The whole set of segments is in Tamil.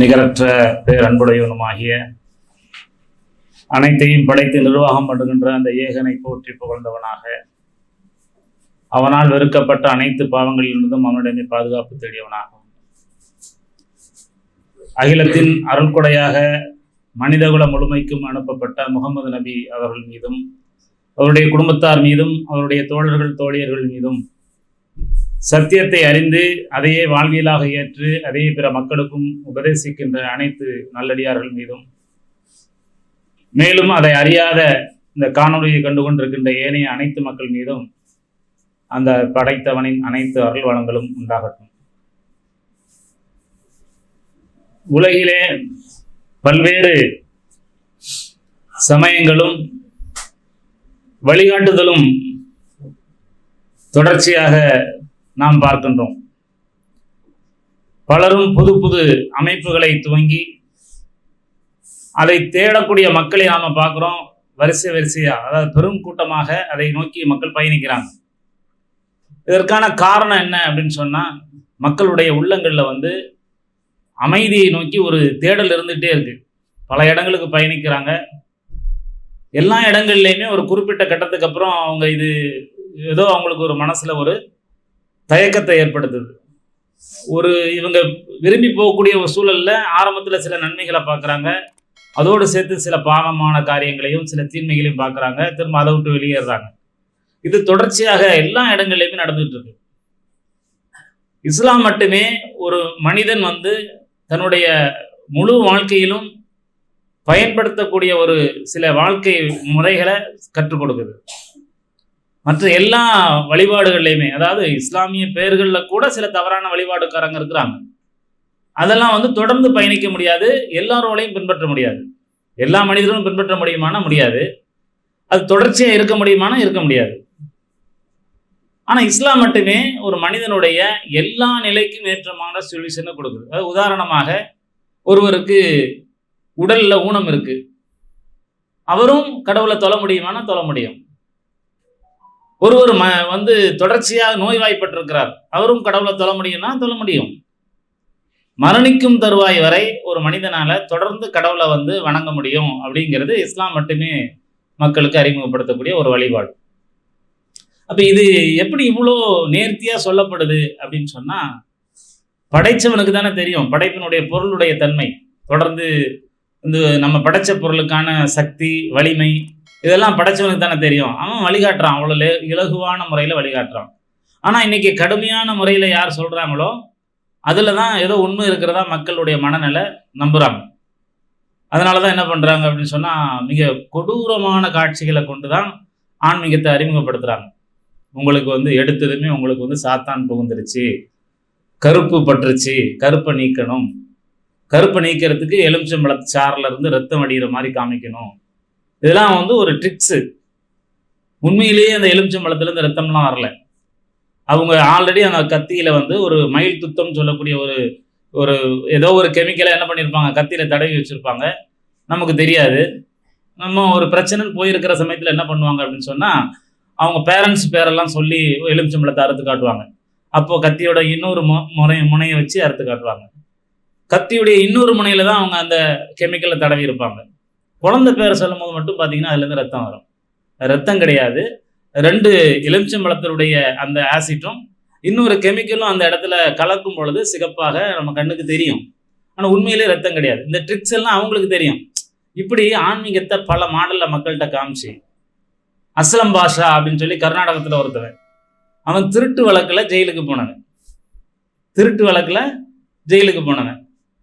நிகரற்ற பேரன்புடையவனுமாகிய அனைத்தையும் படைத்து நிர்வாகம் பண்ணுகின்ற அந்த ஏகனை போற்றி புகழ்ந்தவனாக அவனால் வெறுக்கப்பட்ட அனைத்து பாவங்களிலிருந்தும் அவனிடமே பாதுகாப்பு தேடியவனாகும். அகிலத்தின் அருள்கொடையாக மனிதகுல முழுமைக்கும் அனுப்பப்பட்ட முகமது நபி அவர்கள் மீதும் அவருடைய குடும்பத்தார் மீதும் அவருடைய தோழர்கள் தோழியர்கள் மீதும் சத்தியத்தை அறிந்து அதையே வாழ்வியலாக ஏற்று அதையே பிற மக்களுக்கும் உபதேசிக்கின்ற அனைத்து நல்லடியார்கள் மீதும் மேலும் அதை அறியாத இந்த காணொலியை கண்டு கொண்டிருக்கின்ற ஏனைய அனைத்து மக்கள் மீதும் அந்த படைத்தவனின் அனைத்து அருள் வளங்களும் உண்டாகட்டும். உலகிலே பல்வேறு சமயங்களும் வழிகாட்டுதலும் தொடர்ச்சியாக நாம் பார்க்கின்றோம். பலரும் புது புது அமைப்புகளை துவங்கி அதை தேடக்கூடிய மக்களை நாம் பார்க்குறோம். வரிசை வரிசையா அதாவது பெரும் கூட்டமாக அதை நோக்கி மக்கள் பயணிக்கிறாங்க. இதற்கான காரணம் என்ன அப்படின்னு சொன்னால் மக்களுடைய உள்ளங்களில் வந்து அமைதியை நோக்கி ஒரு தேடல் இருந்துகிட்டே இருக்குது பல இடங்களுக்கு பயணிக்கிறாங்க. எல்லா இடங்கள்லையுமே ஒரு குறிப்பிட்ட கட்டத்துக்கு அப்புறம் அவங்க இது ஏதோ அவங்களுக்கு ஒரு மனசில் ஒரு தயக்கத்தை ஏற்படுத்துது. ஒரு இவங்க விரும்பி போகக்கூடிய ஒரு சூழலில் ஆரம்பத்தில் சில நன்மைகளை பார்க்குறாங்க அதோடு சேர்த்து சில பாவமான காரியங்களையும் சில தீன்மைகளையும் பார்க்குறாங்க திரும்ப அதை விட்டு வெளியேறாங்க. இது தொடர்ச்சியாக எல்லா இடங்கள்லையுமே நடந்துட்டு இருக்கு. இஸ்லாம் மட்டுமே ஒரு மனிதன் வந்து தன்னுடைய முழு வாழ்க்கையிலும் பயன்படுத்தக்கூடிய ஒரு சில வாழ்க்கை முறைகளை கற்றுக் கொடுக்குது. மற்ற எல்லா வழிபாடுகள்லையுமே அதாவது இஸ்லாமிய பெயர்களில் கூட சில தவறான வழிபாடுக்காரங்க இருக்கிறாங்க. அதெல்லாம் வந்து தொடர்ந்து பயணிக்க முடியாது எல்லாரோடையும் பின்பற்ற முடியாது. எல்லா மனிதர்களும் பின்பற்ற முடியுமானா முடியாது. அது தொடர்ச்சியாக இருக்க முடியுமானா இருக்க முடியாது. ஆனால் இஸ்லாம் மட்டுமே ஒரு மனிதனுடைய எல்லா நிலைக்கும் ஏற்றமான சொல்யூஷனை கொடுக்குது. அதாவது உதாரணமாக ஒருவருக்கு உடலில் ஊனம் இருக்குது அவரும் கடவுளை தொழ முடியுமானா தொழ முடியும். ஒருவர் ம வந்து தொடர்ச்சியாக நோய்வாய்ப்பட்டிருக்கிறார். அவரும் கடவுளை தொழ முடியும்னா தொழ முடியும். மரணிக்கும் தருவாய் வரை ஒரு மனிதனால் தொடர்ந்து கடவுளை வந்து வணங்க முடியும் அப்படிங்கிறது இஸ்லாம் மட்டுமே மக்களுக்கு அறிமுகப்படுத்தக்கூடிய ஒரு வழிபாடு. அப்போ இது எப்படி இவ்வளோ நேர்த்தியாக சொல்லப்படுது அப்படின்னு சொன்னால் படைச்சவனுக்கு தானே தெரியும். படைப்பினுடைய பொருளுடைய தன்மை. தொடர்ந்து இந்த நம்ம படைச்ச பொருளுக்கான சக்தி வலிமை இதெல்லாம் படைச்சவனுக்கு தானே தெரியும். அவன் வழிகாட்டுறான். அவ்வளோ இலகுவான முறையில் வழிகாட்டுறான். ஆனால் இன்றைக்கி கடுமையான முறையில் யார் சொல்கிறாங்களோ அதில் தான் ஏதோ உண்மை இருக்கிறதா மக்களுடைய மனநிலை நம்புகிறாங்க அதனால தான் என்ன பண்ணுறாங்க அப்படின்னு சொன்னால் மிக கொடூரமான காட்சிகளை கொண்டு தான் ஆன்மீகத்தை அறிமுகப்படுத்துகிறாங்க உங்களுக்கு வந்து எடுத்ததுமே உங்களுக்கு வந்து சாத்தான் புகுந்துருச்சு. கருப்பு பட்டுருச்சு. கருப்பை நீக்கணும். கருப்பை நீக்கிறதுக்கு எலுமிச்சம்பழ சாரில் இருந்து ரத்தம் அடிகிற மாதிரி காமிக்கணும். இதெல்லாம் வந்து ஒரு ட்ரிக்ஸு. உண்மையிலேயே அந்த எலுமிச்சம்பழத்துலேருந்து ரத்தம்லாம் வரல. அவங்க ஆல்ரெடி அந்த கத்தியில் வந்து ஒரு மயில் துத்தம்னு சொல்லக்கூடிய ஒரு ஒரு ஏதோ ஒரு கெமிக்கலை என்ன பண்ணியிருப்பாங்க கத்தியில் தடவி வச்சுருப்பாங்க. நமக்கு தெரியாது. நம்ம ஒரு பிரச்சனைன்னு போயிருக்கிற சமயத்தில் என்ன பண்ணுவாங்க அப்படின்னு சொன்னால் அவங்க பேரண்ட்ஸ் பேரெல்லாம் சொல்லி எலுமிச்சம்பழத்தை அறுத்து காட்டுவாங்க. அப்போது கத்தியோட இன்னொரு மு முனை முனையை வச்சு அறுத்து காட்டுவாங்க. கத்தியுடைய இன்னொரு முனையில் தான் அவங்க அந்த கெமிக்கலை தடவி இருப்பாங்க. குழந்தை பேரை சொல்லும் போது மட்டும் பார்த்தீங்கன்னா அதுலேருந்து ரத்தம் வரும். ரத்தம் கிடையாது. ரெண்டு எலுமிச்சம்பழத்தினுடைய அந்த ஆசிட்டும் இன்னொரு கெமிக்கலும் அந்த இடத்துல கலக்கும் பொழுது சிகப்பாக நம்ம கண்ணுக்கு தெரியும். ஆனால் உண்மையிலே ரத்தம் கிடையாது. இந்த ட்ரிக்ஸ் எல்லாம் அவங்களுக்கு தெரியும். இப்படி ஆன்மீகத்தை பல மாடலில் மக்கள்கிட்ட காமிச்சு அஸ்லம் பாஷா அப்படின்னு சொல்லி கர்நாடகத்தில் ஒருத்தவன். அவன் திருட்டு வழக்கில் ஜெயிலுக்கு போனவன். திருட்டு வழக்கில் ஜெயிலுக்கு போனவன்.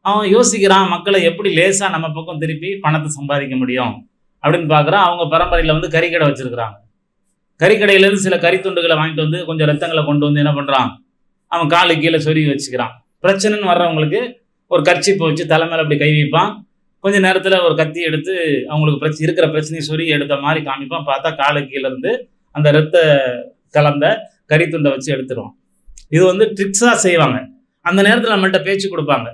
அவன் யோசிக்கிறான் மக்களை எப்படி லேசாக நம்ம பக்கம் திருப்பி பணத்தை சம்பாதிக்க முடியும் அப்படின்னு பார்க்குறான். அவங்க பரம்பரையில் வந்து கறிக்கடை வச்சுருக்கிறாங்க. கறிக்கடையிலேருந்து சில கறித்துண்டுகளை வாங்கிட்டு வந்து கொஞ்சம் ரத்தங்களை கொண்டு வந்து என்ன பண்ணுறான் அவன் காலு கீழே சொருகி வச்சுக்கிறான். பிரச்சனைன்னு வர்றவங்களுக்கு ஒரு கர்ச்சிப்பை வச்சு தலைமையில் அப்படி கை வைப்பான். கொஞ்ச நேரத்தில் ஒரு கத்தி எடுத்து அவங்களுக்கு பிரச்சனை இருக்கிற பிரச்சனையை சொல்லி எடுத்த மாதிரி காமிப்பான். பார்த்தா காலு கீழேருந்து அந்த ரத்த கலந்த கறித்துண்டை வச்சு எடுத்துருவான். இது வந்து ட்ரிக்ஸாக செய்வாங்க. அந்த நேரத்தில் நம்மள்கிட்ட பேச்சு கொடுப்பாங்க.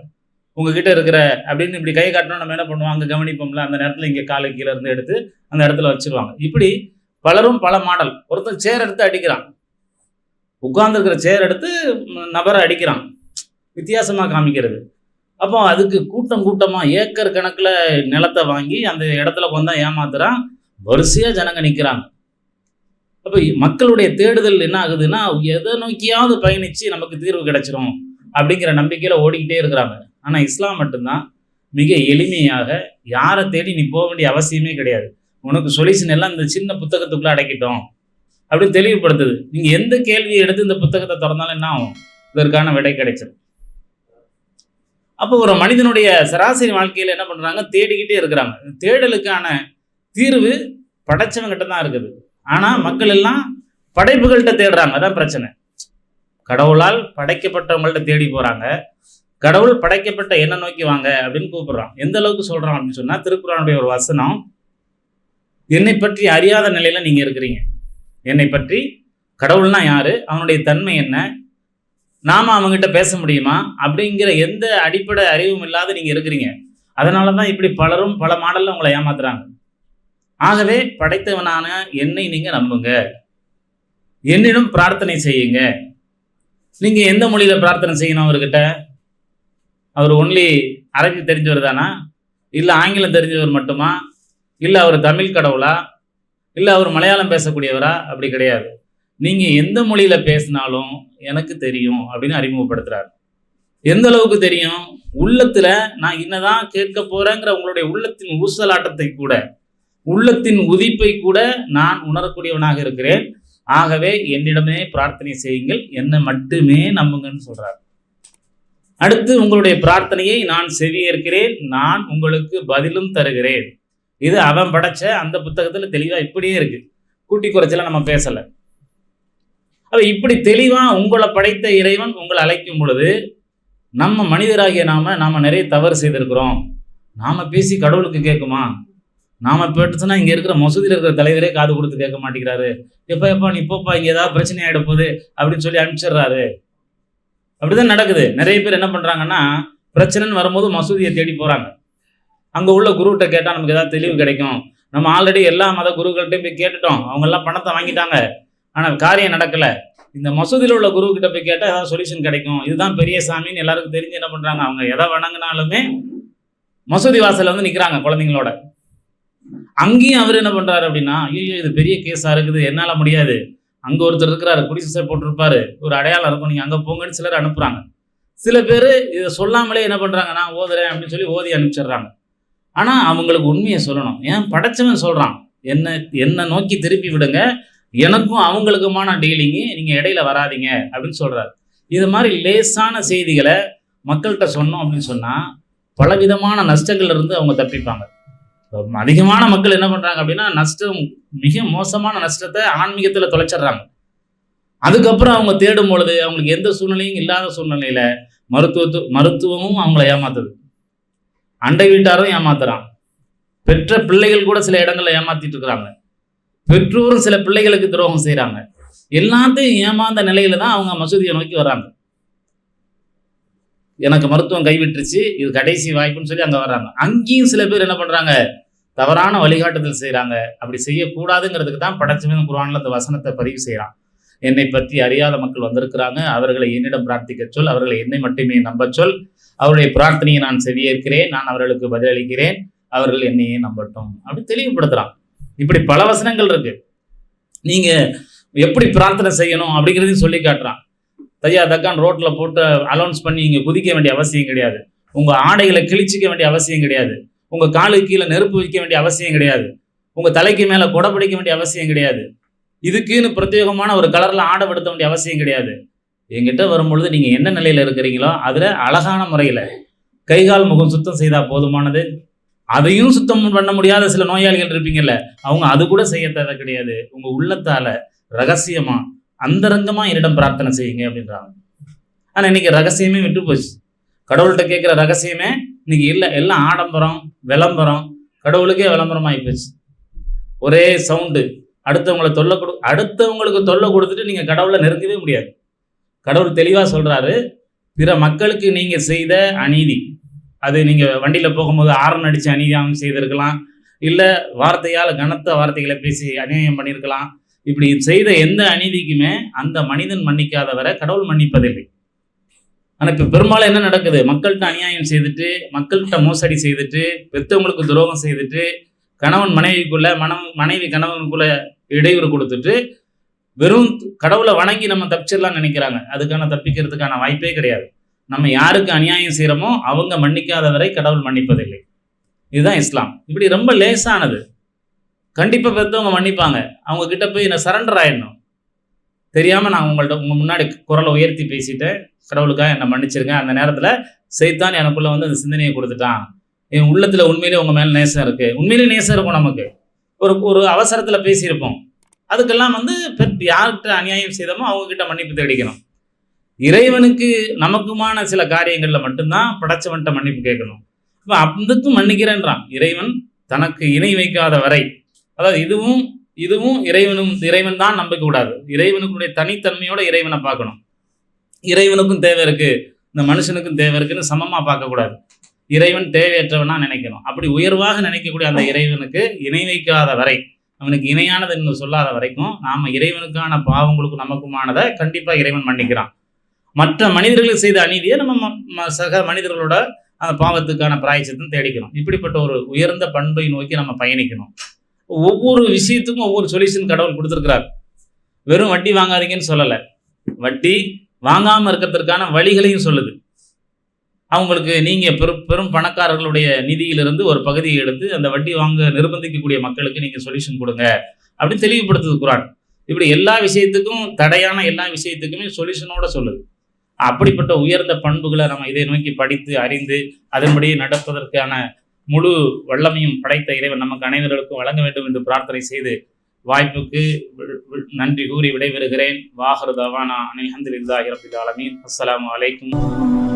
உங்ககிட்ட இருக்கிற அப்படின்னு இப்படி கை காட்டணும் நம்ம என்ன பண்ணுவோம்? அங்கே கவனிப்போம்ல. அந்த நேரத்தில் இங்கே காலை கீழே இருந்து எடுத்து அந்த இடத்துல வச்சிருவாங்க. இப்படி பலரும் பல மாடல். ஒருத்தன் சேர் எடுத்து அடிக்கிறான். உட்கார்ந்துருக்கிற சேர் எடுத்து நபரை அடிக்கிறான். வித்தியாசமாக காமிக்கிறது. அப்போ அதுக்கு கூட்டம் கூட்டமாக ஏக்கர் கணக்கில் நிலத்தை வாங்கி அந்த இடத்துல கொண்டா ஏமாத்துறான். வரிசையாக ஜனங்க நிற்கிறாங்க அப்போ மக்களுடைய தேடுதல் என்ன ஆகுதுன்னா எதை நோக்கியாவது பயணித்து நமக்கு தீர்வு கிடைச்சிரும் அப்படிங்கிற நம்பிக்கையில் ஓடிக்கிட்டே இருக்கிறாங்க. ஆனால் இஸ்லாம் மட்டும்தான் மிக எளிமையாக யாரை தேடி நீ போக வேண்டிய அவசியமே கிடையாது. உனக்கு சொல்யூஷன் எல்லாம் இந்த சின்ன புத்தகத்துக்குள்ளே அடைக்கிட்டோம் அப்படின்னு தெளிவுபடுத்துது. நீங்கள் எந்த கேள்வியை எடுத்து இந்த புத்தகத்தை திறந்தாலும் என்ன ஆகும்? இதற்கான விடை கிடைச்சிடும் அப்போ ஒரு மனிதனுடைய சராசரி வாழ்க்கையில் என்ன பண்ணுறாங்க தேடிக்கிட்டே இருக்கிறாங்க. தேடலுக்கான தீர்வு படைச்சவங்கிட்ட தான் இருக்குது. ஆனால் மக்கள் எல்லாம் படைப்புகள்கிட்ட தேடுறாங்க. அதான் பிரச்சனை. கடவுளால் படைக்கப்பட்டவங்கள்ட்ட தேடி போகிறாங்க கடவுள் படைக்கப்பட்ட என்ன நோக்கி வாங்க அப்படின்னு கூப்பிடுறான். எந்த அளவுக்கு சொல்கிறான் அப்படின்னு சொன்னால் திருக்குறானுடைய ஒரு வசனம் என்னை பற்றி அறியாத நிலையில் நீங்கள் இருக்கிறீங்க. என்னை பற்றி கடவுள்னா யாரு? அவனுடைய தன்மை என்ன? நாம அவங்ககிட்ட பேச முடியுமா? அப்படிங்கிற எந்த அடிப்படை அறிவும் இல்லாத நீங்கள் இருக்கிறீங்க. அதனால தான் இப்படி பலரும் பல மாடலில் உங்களை ஏமாத்துறாங்க. ஆகவே படைத்தவனான என்னை நீங்கள் நம்புங்க. என்னிடம் பிரார்த்தனை செய்யுங்க. நீங்கள் எந்த மொழியில் பிரார்த்தனை செய்யணும் அவர்கிட்ட? அவர் ஒன்லி அரபி தெரிஞ்சவர் தானா? இல்லை ஆங்கிலம் தெரிஞ்சவர் மட்டுமா? இல்லை அவர் தமிழ் கடவுளா? இல்லை அவர் மலையாளம் பேசக்கூடியவரா? அப்படி கிடையாது. நீங்கள் எந்த மொழியில் பேசினாலும் எனக்கு தெரியும் அப்படின்னு அறிமுகப்படுத்துகிறார் எந்த அளவுக்கு தெரியும்? உள்ளத்தில் நான் என்னதான் கேட்க போகிறேங்கிற உங்களுடைய உள்ளத்தின் ஊசலாட்டத்தை கூட உள்ளத்தின் உதிப்பை கூட நான் உணரக்கூடியவனாக இருக்கிறேன். ஆகவே என்னிடமே பிரார்த்தனை செய்யுங்கள். என்னை மட்டுமே நம்புங்கன்னு சொல்கிறார் அடுத்து உங்களுடைய பிரார்த்தனையை நான் செவியேற்கிறேன். நான் உங்களுக்கு பதிலும் தருகிறேன். இது அவன் படைச்ச அந்த புத்தகத்தில் தெளிவாக இப்படியே இருக்குது கூட்டி குறைச்சல நம்ம பேசலை. அப்போ இப்படி தெளிவாக உங்களை படைத்த இறைவன் உங்களை அழைக்கும் பொழுது நம்ம மனிதராகிய நாம நாம் நிறைய தவறு செய்திருக்கிறோம். நாம் பேசி கடவுளுக்கு கேட்குமா? நாம் பேட்டுச்சுன்னா இங்கே இருக்கிற மசூதியில் இருக்கிற தலைவரே காது கொடுத்து கேட்க மாட்டேங்கிறாரு. எப்போ எப்போ நீ போப்பா இங்கே ஏதாவது பிரச்சனை ஆகிட போகுது அப்படின்னு சொல்லி அனுப்பிச்சிடுறாரு. அப்படிதான் நடக்குது. நிறைய பேர் என்ன பண்ணுறாங்கன்னா பிரச்சனைன்னு வரும்போது மசூதியை தேடி போகிறாங்க அங்கே உள்ள குருக்கிட்ட கேட்டால் நமக்கு ஏதாவது தெளிவு கிடைக்கும். நம்ம ஆல்ரெடி எல்லா மத குருக்கள்கிட்டையும் போய் கேட்டுட்டோம். அவங்க எல்லாம் பணத்தை வாங்கிட்டாங்க. ஆனால் காரியம் நடக்கலை. இந்த மசூதியில் உள்ள குரு கிட்ட போய் கேட்டால் ஏதாவது சொல்யூஷன் கிடைக்கும். இதுதான் பெரிய சாமின்னு எல்லாருக்கும் தெரிஞ்சு என்ன பண்ணுறாங்க அவங்க எதை வணங்கினாலுமே மசூதி வாசலில் வந்து நிற்கிறாங்க குழந்தைங்களோட. அங்கேயும் அவர் என்ன பண்ணுறாரு அப்படின்னா ஐயோ இது பெரிய கேஸாக இருக்குது என்னால் முடியாது. அங்கே ஒருத்தர் இருக்கிறாரு குடிசை போட்டிருப்பாரு. ஒரு அடையாளம் இருக்கும் நீங்கள் அங்கே போங்கன்னு சிலர் அனுப்புகிறாங்க சில பேர் இதை சொல்லாமலே என்ன பண்ணுறாங்க நான் ஓதுறேன் அப்படின்னு சொல்லி ஓதி அனுப்பிச்சிடுறாங்க. ஆனால் அவங்களுக்கு உண்மையை சொல்லணும். ஏன்? படைச்சவன் சொல்கிறான் என்ன என்னை நோக்கி திருப்பி விடுங்க. எனக்கும் அவங்களுக்குமான டீலிங்கு நீங்கள் இடையில வராதீங்க அப்படின்னு சொல்கிறார் இது மாதிரி லேசான செய்திகளை மக்கள்கிட்ட சொன்னோம் அப்படின்னு சொன்னால் பலவிதமான நஷ்டங்கள்ல இருந்து அவங்க தப்பிப்பாங்க. அதிகமான மக்கள் என்ன பண்ணுறாங்க அப்படின்னா நஷ்டம் மிக மோசமான நஷ்டத்தை ஆன்மீகத்தில் தொலைச்சிடுறாங்க. அதுக்கப்புறம் அவங்க தேடும் பொழுது அவங்களுக்கு எந்த சூழ்நிலையும் இல்லாத சூழ்நிலையில் மருத்துவத்து மருத்துவமும் அவங்கள ஏமாத்துது. அண்டை வீட்டாரும் ஏமாத்துறான். பெற்ற பிள்ளைகள் கூட சில இடங்களில் ஏமாத்திட்டு இருக்கிறாங்க. பெற்றோரும் சில பிள்ளைகளுக்கு துரோகம் செய்கிறாங்க எல்லாத்தையும் ஏமாந்த நிலையில தான் அவங்க மசூதியை நோக்கி வராங்க எனக்கு மருத்துவம் கைவிட்டுருச்சு இது கடைசி வாய்ப்புன்னு சொல்லி அங்கே வர்றாங்க. அங்கேயும் சில பேர் என்ன பண்ணுறாங்க தவறான வழிகாட்டுதல் செய்கிறாங்க அப்படி செய்யக்கூடாதுங்கிறதுக்கு தான் படைச்சவன் குரான்ல அந்த வசனத்தை பதிவு செய்கிறான் என்னை பற்றி அறியாத மக்கள் வந்திருக்கிறாங்க. அவர்களை என்னிடம் பிரார்த்திக்க சொல் அவர்களை என்னை மட்டுமே நம்ப சொல். அவருடைய பிரார்த்தனையை நான் செவியேற்கிறேன் நான் அவர்களுக்கு பதிலளிக்கிறேன். அவர்கள் என்னையே நம்பட்டும். அப்படி தெளிவுபடுத்துகிறான் இப்படி பல வசனங்கள் இருக்கு. நீங்க எப்படி பிரார்த்தனை செய்யணும் அப்படிங்கிறதையும் சொல்லி காட்டுறான். தையா தக்கான் ரோட்ல போட்டு அலௌன்ஸ் பண்ணி இங்க குதிக்க வேண்டிய அவசியம் கிடையாது. உங்க ஆடைகளை கிழிச்சிக்க வேண்டிய அவசியம் கிடையாது. உங்க காலுக்கு கீழே நெருப்பு வைக்க வேண்டிய அவசியம் கிடையாது. உங்க தலைக்கு மேல கொடை பிடிக்க வேண்டிய அவசியம் கிடையாது. இதுக்குன்னு பிரத்யேகமான ஒரு கலர்ல ஆடை படுத்த வேண்டிய அவசியம் கிடையாது. எங்கிட்ட வரும்பொழுது நீங்க என்ன நிலையில இருக்கிறீங்களோ அதுல அழகான முறையில. கை கால் முகம் சுத்தம் செய்தா போதுமானது. அதையும் சுத்தம் பண்ண முடியாத சில நோயாளிகள் இருப்பீங்கல்ல அவங்க அது கூட செய்ய தேவை கிடையாது. உங்க உள்ளத்தால ரகசியமா அந்தரங்கமா என்னிடம் பிரார்த்தனை செய்யுங்க அப்படின்றாங்க. ஆனா இன்னைக்கு ரகசியமே விட்டு போச்சு. கடவுள்கிட்ட கேட்குற ரகசியமே இன்னைக்கு இல்லை. எல்லாம் ஆடம்பரம் விளம்பரம் கடவுளுக்கே விளம்பரம் ஆகிப்போச்சு ஒரே சவுண்டு அடுத்தவங்களை தொல்லை கொடு அடுத்தவங்களுக்கு தொல்லை கொடுத்துட்டு நீங்கள் கடவுளை நெருங்கவே முடியாது. கடவுள் தெளிவாக சொல்கிறாரு பிற மக்களுக்கு நீங்கள் செய்த அநீதி அது நீங்கள் வண்டியில் போகும்போது ஆரன் அடித்து அநியாயம் செய்திருக்கலாம். இல்லை வார்த்தையால் கனத்த வார்த்தைகளை பேசி அநியாயம் பண்ணியிருக்கலாம் இப்படி செய்த எந்த அநீதிக்குமே அந்த மனிதன் மன்னிக்காதவரை கடவுள் மன்னிப்பதில்லை. ஆனால் இப்போ பெரும்பாலும் என்ன நடக்குது? மக்கள்கிட்ட அநியாயம் செய்துட்டு மக்கள்கிட்ட மோசடி செய்துட்டு பெற்றவங்களுக்கு துரோகம் செய்துட்டு கணவன் மனைவிக்குள்ள மனம் மனைவி கணவனுக்குள்ள இடையூறு கொடுத்துட்டு வெறும் கடவுளை வணங்கி நம்ம தப்பிச்சிடலாம்னு நினைக்கிறாங்க. அதுக்கான தப்பிக்கிறதுக்கான வாய்ப்பே கிடையாது. நம்ம யாருக்கு அநியாயம் செய்கிறோமோ அவங்க மன்னிக்காத வரை கடவுள் மன்னிப்பதில்லை. இதுதான் இஸ்லாம். இப்படி ரொம்ப லேசானது. கண்டிப்பாக பெற்றவங்க மன்னிப்பாங்க. அவங்க கிட்ட போய் நான் சரண்டர் ஆயிடணும். தெரியாமல் நான் உங்கள்ட்ட உங்கள் முன்னாடி குரலை உயர்த்தி பேசிட்டேன். கடவுளுக்காக என்னை மன்னிச்சிருங்க. அந்த நேரத்தில் செய்தான் எனக்குள்ள வந்து அந்த சிந்தனையை கொடுத்துட்டான். என் உள்ளத்தில் உண்மையிலே உங்கள் மேலே நேசம் இருக்குது உண்மையிலே நேசம் இருக்கும் நமக்கு. ஒரு ஒரு அவசரத்தில் பேசியிருப்போம். அதுக்கெல்லாம் வந்து யார்கிட்ட அநியாயம் செய்தோமோ அவங்கக்கிட்ட மன்னிப்பு தேடிக்கணும். இறைவனுக்கு நமக்குமான சில காரியங்களில் மட்டும்தான் படைச்சவன்கிட்ட மன்னிப்பு கேட்கணும். இப்போ அதுக்கும் மன்னிக்கிறேன்றான். இறைவன் தனக்கு இணை வைக்காத வரை. அதாவது இதுவும் இதுவும் இறைவனும் இறைவன் தான் நம்பிக்க கூடாது இறைவனுக்குடைய தனித்தன்மையோட இறைவனை பார்க்கணும். இறைவனுக்கும் தேவை இருக்குது இந்த மனுஷனுக்கும் தேவை இருக்குன்னு சமமாக பார்க்கக்கூடாது. இறைவன் தேவையற்றவனா நினைக்கணும். அப்படி உயர்வாக நினைக்கக்கூடிய அந்த இறைவனுக்கு இணை வைக்காத வரை அவனுக்கு இணையானது இன்னும் சொல்லாத வரைக்கும் நாம் இறைவனுக்கான பாவங்களுக்கும் நமக்குமானதை கண்டிப்பாக இறைவன் மன்னிக்கிறான். மற்ற மனிதர்களுக்கு செய்த அநீதியை நம்ம ம- ம- சக மனிதர்களோட அந்த பாவத்துக்கான பிராயச்சத்தம் தேடிக்கணும். இப்படிப்பட்ட ஒரு உயர்ந்த பண்பை நோக்கி நம்ம பயணிக்கணும். ஒவ்வொரு விஷயத்துக்கும் ஒவ்வொரு சொல்யூஷன் கடவுள் கொடுத்துருக்கிறார். வெறும் வட்டி வாங்காதீங்கன்னு சொல்லலை. வட்டி வாங்காமல் இருக்கிறதுக்கான வழிகளையும் சொல்லுது. அவங்களுக்கு நீங்கள் பெரும் பெரும் பணக்காரர்களுடைய நிதியிலிருந்து ஒரு பகுதியை எடுத்து அந்த வட்டி வாங்க நிர்பந்திக்கக்கூடிய மக்களுக்கு நீங்கள் சொல்யூஷன் கொடுங்க. அப்படின்னு தெளிவுபடுத்துது குரான். இப்படி எல்லா விஷயத்துக்கும் தடையான எல்லா விஷயத்துக்குமே சொல்யூஷனோட சொல்லுது. அப்படிப்பட்ட உயர்ந்த பண்புகளை நம்ம இதை நோக்கி படித்து அறிந்து அதன்படி நடப்பதற்கான முழு வல்லமையும் படைத்த இறைவன் நமக்கு அனைவர்களுக்கும் வழங்க வேண்டும் என்று பிரார்த்தனை செய்து வாய்ப்புக்கு வி- நன்றி கூறி விடைபெறுகிறேன். வாகரு தவானா. அனிஹந்தில்லாஹி ரபில் ஆலமீன். அஸ்லாம் அலைக்கும்.